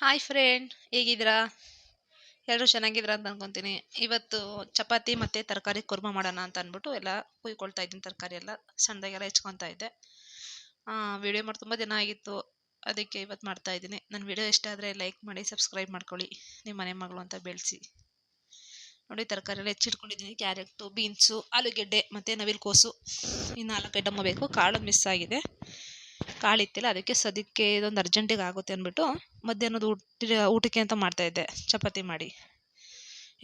Hi friend ಹೇಗಿದ್ದೀರಾ? ಎಲ್ಲರೂ ಚೆನ್ನಾಗಿದ್ದೀರಾ ಅಂತ ಅನ್ಕೊಂತೀನಿ. ಇವತ್ತು ಚಪಾತಿ ಮತ್ತು ತರಕಾರಿ ಕುರ್ಮ ಮಾಡೋಣ ಅಂತ ಅಂದ್ಬಿಟ್ಟು ಎಲ್ಲ ಕುಯ್ಕೊಳ್ತಾ ಇದ್ದೀನಿ ತರಕಾರಿ ಎಲ್ಲ ಸಣ್ಣದಾಗೆಲ್ಲ ಹೆಚ್ಕೊತಾ ಇದ್ದೆ. ವಿಡಿಯೋ ಮಾಡಿ ತುಂಬ ದಿನ ಆಗಿತ್ತು. ಅದಕ್ಕೆ ಇವತ್ತು ಮಾಡ್ತಾ ಇದ್ದೀನಿ. ನನ್ನ ವಿಡಿಯೋ ಇಷ್ಟ ಆದರೆ ಲೈಕ್ ಮಾಡಿ ಸಬ್ಸ್ಕ್ರೈಬ್ ಮಾಡ್ಕೊಳ್ಳಿ. ನಿಮ್ಮ ಮನೆ ಮಗಳು ಅಂತ ಬೆಳೆಸಿ. ನೋಡಿ ತರಕಾರಿ ಎಲ್ಲ ಹೆಚ್ಚಿಟ್ಕೊಂಡಿದ್ದೀನಿ. ಕ್ಯಾರೆಟು ಬೀನ್ಸು ಆಲೂಗೆಡ್ಡೆ ಮತ್ತು ನವಿಲ್ಕೋಸು ಇನ್ನು ನಾಲ್ಕು ಐಟಮ್ ಬೇಕು. ಕಾಳು ಮಿಸ್ ಆಗಿದೆ. ಕಾಳಿತ್ತಿಲ್ಲ, ಅದಕ್ಕೆ ಸದ್ಯಕ್ಕೆ ಇದೊಂದು ಅರ್ಜೆಂಟಿಗೆ ಆಗುತ್ತೆ ಅಂದ್ಬಿಟ್ಟು ಮಧ್ಯಾಹ್ನದ ಊಟ, ಊಟಕ್ಕೆ ಅಂತ ಮಾಡ್ತಾಯಿದ್ದೆ ಚಪಾತಿ ಮಾಡಿ.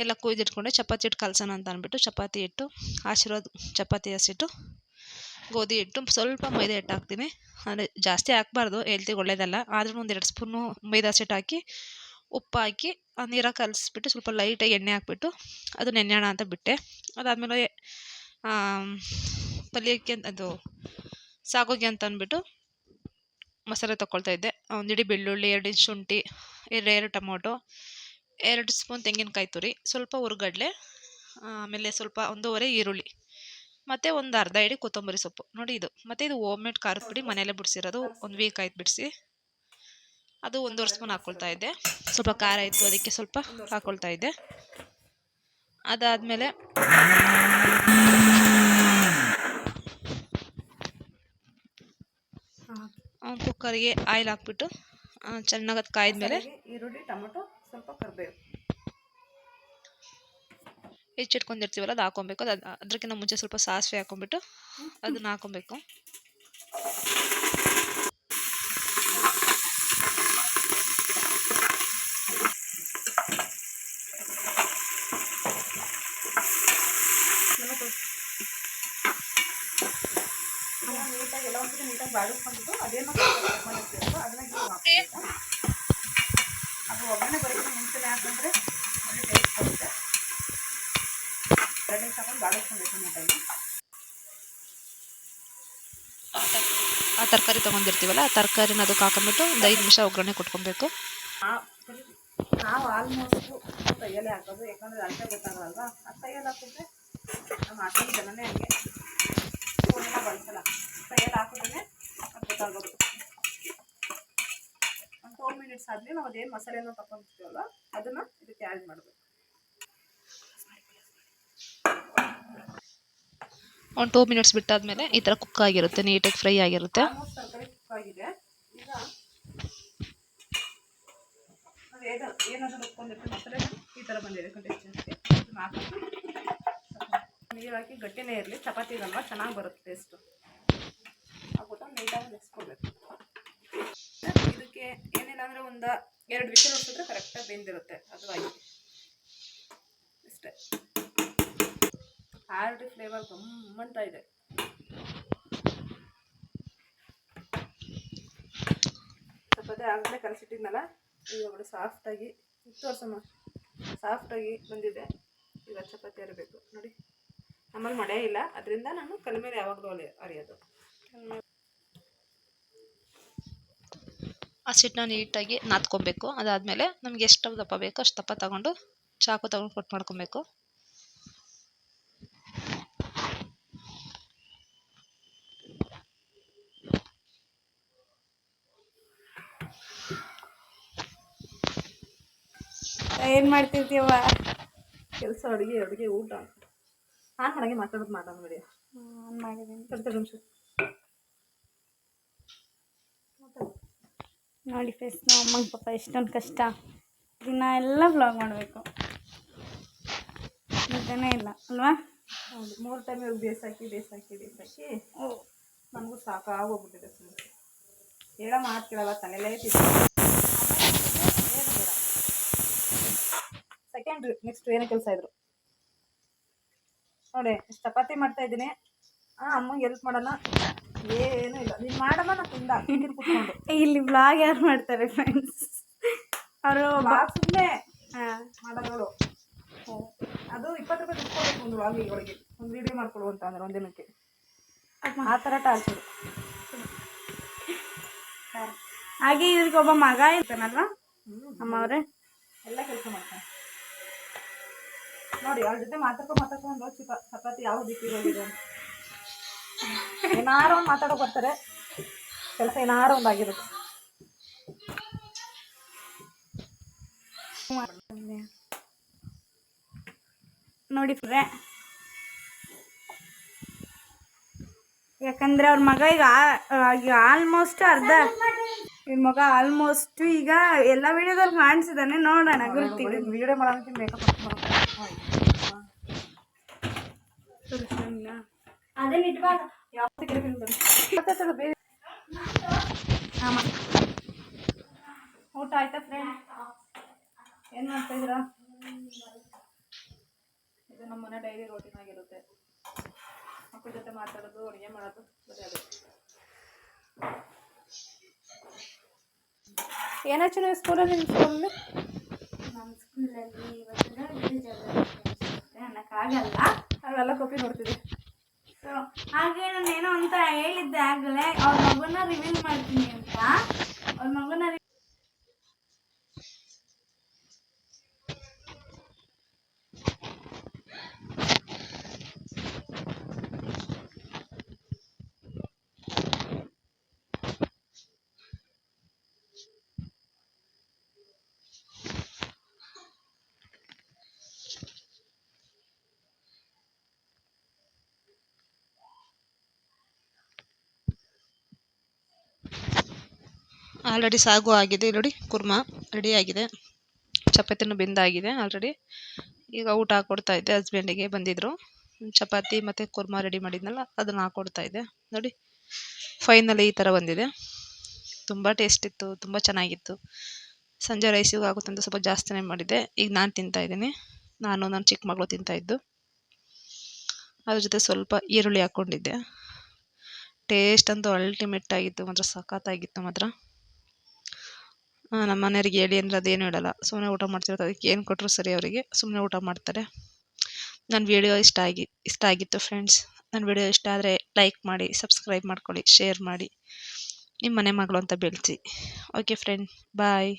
ಎಲ್ಲ ಕುಯ್ದಿಟ್ಕೊಂಡೆ, ಚಪಾತಿ ಹಿಟ್ಟು ಕಲಸೋಣ ಅಂತ ಅಂದ್ಬಿಟ್ಟು ಚಪಾತಿ ಹಿಟ್ಟು, ಆಶೀರ್ವಾದ ಚಪಾತಿ ಹಸಿಟ್ಟು, ಗೋಧಿ ಹಿಟ್ಟು, ಸ್ವಲ್ಪ ಮೈದಾ ಹಿಟ್ಟು ಹಾಕ್ತೀನಿ. ಅಂದರೆ ಜಾಸ್ತಿ ಹಾಕ್ಬಾರ್ದು, ಹೆಲ್ತಿಗೆ ಒಳ್ಳೇದಲ್ಲ. ಆದ್ರೂ ಒಂದು ಎರಡು ಸ್ಪೂನು ಮೈದಾ ಹಸಿಟ್ಟು ಹಾಕಿ, ಉಪ್ಪು ಹಾಕಿ ನೀರಾಗಿ ಕಲಿಸ್ಬಿಟ್ಟು ಸ್ವಲ್ಪ ಲೈಟಾಗಿ ಎಣ್ಣೆ ಹಾಕ್ಬಿಟ್ಟು ಅದು ನೆನೆಯೋಣ ಅಂತ ಬಿಟ್ಟೆ. ಅದಾದಮೇಲೆ ಪಲ್ಯಕ್ಕೆ ಅದು ಸಾಗೋಗಿ ಅಂತ ಅಂದ್ಬಿಟ್ಟು ಮಸಾಲೆ ತಗೊಳ್ತಾ ಇದ್ದೆ. ಒಂದು ಇಡೀ ಬೆಳ್ಳುಳ್ಳಿ, ಎರಡು ಇಂಚು ಶುಂಠಿ ಎರಡು ಎರಡು ಟೊಮೊಟೊ, ಎರಡು ಸ್ಪೂನ್ ತೆಂಗಿನಕಾಯಿ ತುರಿ, ಸ್ವಲ್ಪ ಹುರ್ಗಡ್ಲೆ ಆಮೇಲೆ ಸ್ವಲ್ಪ ಒಂದೂವರೆ ಈರುಳ್ಳಿ, ಮತ್ತು ಒಂದು ಅರ್ಧ ಇಡಿ ಕೊತ್ತಂಬರಿ ಸೊಪ್ಪು. ನೋಡಿ ಇದು. ಮತ್ತು ಇದು ಓಮ್ ಮೇಡ್ ಖಾರದ ಪುಡಿ ಮನೆಯಲ್ಲೇ ಬಿಡಿಸಿರೋದು. ಒಂದು ವೀಕ್ ಆಯ್ತು ಬಿಡಿಸಿ. ಅದು ಒಂದೂವರೆ ಸ್ಪೂನ್ ಹಾಕ್ಕೊಳ್ತಾ ಇದ್ದೆ. ಸ್ವಲ್ಪ ಖಾರ ಇತ್ತು, ಅದಕ್ಕೆ ಸ್ವಲ್ಪ ಹಾಕ್ಕೊಳ್ತಾ ಇದ್ದೆ. ಅದಾದಮೇಲೆ ಕುಕ್ಕರ್ಗೆ ಆಯಿಲ್ ಹಾಕ್ಬಿಟ್ಟು ಚೆನ್ನಾಗಿ ಅದು ಕಾಯ್ದ ಈರುಳ್ಳಿ ಟೊಮೊಟೊ ಸ್ವಲ್ಪ ಕರಿಬೇವು. ಹೆಚ್ಚಿಟ್ಕೊಂಡಿರ್ತೀವಲ್ಲ ಅದು ಹಾಕೊಬೇಕು. ಅದು ಅದಕ್ಕಿಂತ ಮುಂಚೆ ಸ್ವಲ್ಪ ಸಾಸಿವೆ ಹಾಕೊಂಡ್ಬಿಟ್ಟು ಅದನ್ನ ಹಾಕೊಬೇಕು ನೀಟಾಗಿ ಅದೇನೋ ಬಾಡಿಸ್ಕೊಂಡ್ಬಿಟ್ಟು ಅದೇನು ಅದನ್ನ ಅದು ಒಗ್ಗರಣೆ ಬರೋದಕ್ಕೆ ಮುಂಚೆನೇ ಹಾಕಂದ್ರೆ ಒಳ್ಳೆ ಟೇಸ್ಟ್ ಬರುತ್ತೆ. ಎರಡು ನಿಮಿಷ ಹಾಕೊಂಡು ಬಾಡಿಸ್ಕೊಬೇಕು ನೀಟಾಗಿ ಆ ತರಕಾರಿ ತೊಗೊಂಡಿರ್ತೀವಲ್ಲ ಆ ತರಕಾರಿನ ಅದಕ್ಕೆ ಹಾಕೊಂಡ್ಬಿಟ್ಟು ಒಂದು ಐದು ನಿಮಿಷ ಒಗ್ಗರಣೆ ಕೊಟ್ಕೊಬೇಕು. ನಾವು ಆಲ್ಮೋಸ್ಟು ಕೈಯಲ್ಲೇ ಹಾಕೋದು ಯಾಕಂದರೆ ಅಷ್ಟೇ ಗೊತ್ತಾಗಲ್ವಾ? ಆ ಕೈಯಲ್ಲಿ ಹಾಕಿದ್ರೆ ನಮ್ಮ ಹಾಕಿದ ಜನನೇ ಹಂಗೆ. ಫೋನೆಲ್ಲ ಬಳಸಲ್ಲ. ಕೈಯಲ್ಲಿ ಹಾಕಿದ್ರೆ ಗೊತ್ತಾಗೋದು ಒಂದು ಟೂ ಮಿನಿಟ್ಸ್ ಆದಮೇಲೆ ನಾವು ಅದೇನು ಮಸಾಲೆನ ತಗೊಂಡಿರ್ತೀವಲ್ಲ ಅದನ್ನು ಇದಕ್ಕೆ ಆ್ಯಡ್ ಮಾಡಬೇಕು. ಒಂದು ಟೂ ಮಿನಿಟ್ಸ್ ಬಿಟ್ಟಾದ್ಮೇಲೆ ಈ ಥರ ಕುಕ್ ಆಗಿರುತ್ತೆ ನೀಟಾಗಿ ಫ್ರೈ ಆಗಿರುತ್ತೆ. ಕುಕ್ ಆಗಿದೆ. ಈಗ ಏನಾದರೂ ರುಬ್ಕೊಂಡಿರ್ತೀವಿ ಮಸಾಲೆ ಈ ಥರ ಬಂದಿದೆ ಇದನ್ನ ಹಾಕಿ ನೀರು ಹಾಕಿ ಗಟ್ಟಿನೇ ಇರಲಿ. ಚಪಾತಿ ಇದಲ್ವ ಚೆನ್ನಾಗಿ ಬರುತ್ತೆ ಟೇಸ್ಟು ನೀಟಾಗಿ ನೆನೆಸ್ಕೊಬೇಕು ಇದಕ್ಕೆ ಏನಿಲ್ಲ ಅಂದರೆ ಒಂದು ಎರಡು ವಿಷಲ್ ಹೊಡ್ಸಿದ್ರೆ ಕರೆಕ್ಟಾಗಿ ಬೆಂದಿರುತ್ತೆ. ಅದು ಆಗಿ ಇಷ್ಟೇ ಹಾರ್ಡ್ ಫ್ಲೇವರ್ ಗಮ್ಮಂತ ಇದೆ. ಚಪಾತಿ ಆಗಲೇ ಕಲಸಿಟ್ಟಿದ್ನಲ್ಲ, ಈಗ ನೋಡಿ ಸಾಫ್ಟಾಗಿ ತೋರ್ಸಮ್ಮ ಸಾಫ್ಟಾಗಿ ಬಂದಿದೆ. ಈಗ ಚಪಾತಿ ಅರಿಬೇಕು. ನೋಡಿ. ನಮ್ಮಲ್ಲಿ ಮಳೆ ಇಲ್ಲ. ಅದರಿಂದ ನಾನು ಕಲ್ ಮೇಲೆ ಯಾವಾಗಲೂ ಅಲೆ ಅರಿಯೋದು. ಹಸಿಟ್ಟನ್ನ ನೀಟಾಗಿ ನಾದ್ಕೊಬೇಕು. ಅದಾದಮೇಲೆ ನಮ್ಗೆ ಎಷ್ಟು ದಪ್ಪ ಬೇಕೋ ಅಷ್ಟು ದಪ್ಪ ತಗೊಂಡು ಚಾಕು ತಗೊಂಡು ಕಟ್ ಮಾಡ್ಕೊಬೇಕು. ಏನು ಮಾಡ್ತಿರ್ತೀವ ಕೆಲಸ ಅಡುಗೆ ಅಡುಗೆ ಊಟ. ಆನ್ ಹಾಗೆ ಮಾತಾಡೋದು ಮಾಡೋಣ ಬಿಡಿ. ಮಾಡಿದ್ದೀನಿ. ತಡ್ತೇವೆ ನಿಮಿಷ. ನೋಡಿ ಫ್ರೆಂಡ್ಸ್ ನಮ್ಮ ಅಮ್ಮಂಗೆ ಪಾಪ ಎಷ್ಟೊಂದು ಕಷ್ಟ. ದಿನ ಎಲ್ಲ ವ್ಲಾಗ್ ಮಾಡಬೇಕು. ನಿದ್ದೆನೇ ಇಲ್ಲ ಅಲ್ವಾ? ಹೌದು ಮೂರು ಟೈಮ್ ಇವಾಗ ಬೇಸಾಕಿ ಬೇಸಾಕಿ ಬೇಸಾಕಿ. ನಮಗೂ ಸಾಕಾಗೋಗ್ಬಿಟ್ಟಿದೆ ಸುಮ್ಮನೆ ಹೇಳೋ ಮಾತು ಕೇಳಲ್ಲ ತಲೆಲೇ ಸೆಕೆಂಡ್ ನೆಕ್ಸ್ಟ್ ಏನೇ ಕೆಲಸ ಇದ್ರು. ನೋಡಿ ಚಪಾತಿ ಮಾಡ್ತಾ ಇದ್ದೀನಿ. ಹಾಂ ಅಮ್ಮಂಗೆ ಹೆಲ್ಪ್ ಮಾಡೋಣ. ಏನೂ ಇಲ್ಲ. ನೀನು ಮಾಡಮ್ಮ ನಾನು ತಿಂದ. ತಿಂದಿದ್ದು ಕುತ್ಕೊಂಡು. ಇಲ್ಲಿ ಬ್ಲಾಗ್ ಯಾರು ಮಾಡ್ತಾರೆ ಫ್ರೆಂಡ್ಸ್ ಅವರು ಸುಮ್ಮನೆ ಹಾಂ ಮಾಡೋದವಳು ಅದು ಇಪ್ಪತ್ತು ರೂಪಾಯಿ ಇಟ್ಕೊಬೇಕು ಒಂದು ಬ್ಲಾಗ್ ಒಳಗೆ ಒಂದು ವಿಡಿಯೋ ಮಾಡ್ಕೊಡು ಅಂತ ಅಂದ್ರೆ ದಿನಕ್ಕೆ ಆ ಥರ ಟಾರ್ಚರು ಹಾಗೆ ಇವ್ರಿಗೆ ಒಬ್ಬ ಮಗ ಇರ್ತಾನಲ್ವಾ ಅಮ್ಮ ಅವರೇ ಎಲ್ಲ ಕೆಲಸ ಮಾಡ್ತಾನೆ. ನೋಡಿ ಅವ್ರ ಜೊತೆ ಮಾತಾಡ್ಕೊಂಡು ಮಾತಾಡ್ಕೊಂಡು ಚಿಪ ಚಪಾತಿ ಯಾವ ಅಂತ ಏನಾರು ಒಂದು ಮಾತಾಡೋ ಬರ್ತಾರೆ. ಕೆಲಸ ಏನಾರೋ ಒಂದು ಆಗಿರುತ್ತೆ. ನೋಡಿ ಫ್ರೆ ಯಾಕಂದ್ರೆ ಅವ್ರ ಮಗ ಈಗ ಈಗ ಆಲ್ಮೋಸ್ಟ್ ಅರ್ಧ. ಇವ್ರ ಮಗ ಆಲ್ಮೋಸ್ಟ್ ಈಗ ಎಲ್ಲ ವಿಡಿಯೋದಲ್ಲಿ ಕಾಣಿಸಿದಾನೆ. ನೋಡೋಣ ಗುರುತಿ ವಿಡಿಯೋ ಮಾಡೋದಕ್ಕೆ ಮೇಕಪ್ ಅದನ್ನ ಇಟ್ಬಾರ್ದು. ಊಟ ಆಯ್ತಾ ಫ್ರೆಂಡ್ ಏನು ಮಾಡ್ತಾ ಇದ್ದೀರಾ? ಇದು ನಮ್ಮ ಮನೆ ಡೈಲಿ ರೋಟೀನ್ ಆಗಿರುತ್ತೆ. ಮಕ್ಕಳ ಜೊತೆ ಮಾತಾಡೋದು ಅಡುಗೆ ಮಾಡೋದು ಏನಾಯ್ತು ನೀವು ಸ್ಕೂಲಲ್ಲಿ ನಿಮ್ಮ ಸ್ಕೂಲಲ್ಲಿ ನಮ್ಮ ಸ್ಕೂಲಲ್ಲಿ ಇವತ್ತು ಕಾಗಲ್ಲ ಅವೆಲ್ಲ ಕಾಪಿ ನೋಡ್ತಿದ್ದೆ ಹಾಗೆ ನಾನು ಏನೋ ಅಂತ ಹೇಳಿದ್ದೆ ಆಗಲೇ. ಅವ್ರ ಮಗುನ ರಿವೀಲ್ ಮಾಡ್ತೀನಿ ಅಂತ ಅವ್ರ ಮಗುನ re- ಆಲ್ರೆಡಿ ಸಾಗು ಆಗಿದೆ. ನೋಡಿ ಕುರ್ಮಾ ರೆಡಿ ಆಗಿದೆ. ಚಪಾತಿನೂ ಬೆಂದಾಗಿದೆ ಆಲ್ರೆಡಿ ಈಗ ಊಟ ಹಾಕ್ಕೊಡ್ತಾ ಇದ್ದೆ. ಹಸ್ಬೆಂಡಿಗೆ ಬಂದಿದ್ದರು ಚಪಾತಿ ಮತ್ತು ಕುರ್ಮಾ ರೆಡಿ ಮಾಡಿದ್ನಲ್ಲ, ಅದನ್ನು ಹಾಕ್ಕೊಡ್ತಾ ಇದ್ದೆ. ನೋಡಿ ಫೈನಲಿ ಈ ಥರ ಬಂದಿದೆ. ತುಂಬ ಟೇಸ್ಟ್ ಇತ್ತು, ತುಂಬ ಚೆನ್ನಾಗಿತ್ತು. ಸಂಜೆ ರೈಸಿಗೂ ಆಗುತ್ತೆ ಅಂತ ಸ್ವಲ್ಪ ಜಾಸ್ತಿನೇ ಮಾಡಿದ್ದೆ. ಈಗ ನಾನು ತಿಂತಾ ಇದ್ದೀನಿ. ನಾನು, ನನ್ನ ಚಿಕ್ಕ ಮಗಳು ತಿಂತಾ ಇದ್ದು. ಅದ್ರ ಜೊತೆ ಸ್ವಲ್ಪ ಈರುಳ್ಳಿ ಹಾಕ್ಕೊಂಡಿದ್ದೆ ಟೇಸ್ಟ್ ಅಂತೂ ಅಲ್ಟಿಮೇಟ್ ಆಗಿತ್ತು ಮಾತ್ರ, ಸಖತ್ತಾಗಿತ್ತು ಮಾತ್ರ. ನಮ್ಮ ಮನೆಯವ್ರಿಗೆ ಹೇಳಿ ಅಂದ್ರೆ ಅದೇನು ಹೇಳಲ್ಲ ಸುಮ್ಮನೆ ಊಟ ಮಾಡ್ತಿರೋದು. ಅದಕ್ಕೆ ಏನು ಕೊಟ್ಟರು ಸರಿ ಅವರಿಗೆ. ಸುಮ್ಮನೆ ಊಟ ಮಾಡ್ತಾರೆ. ನನ್ನ ವಿಡಿಯೋ ಇಷ್ಟ ಆಗಿ, ಇಷ್ಟ ಆಗಿತ್ತು ಫ್ರೆಂಡ್ಸ್ ನನ್ನ ವಿಡಿಯೋ ಇಷ್ಟ ಆದರೆ ಲೈಕ್ ಮಾಡಿ ಸಬ್ಸ್ಕ್ರೈಬ್ ಮಾಡ್ಕೊಳ್ಳಿ ಶೇರ್ ಮಾಡಿ. ನಿಮ್ಮ ಮನೆ ಮಗಳು ಅಂತ ಬೆಳೆಸಿ. Okay friend bye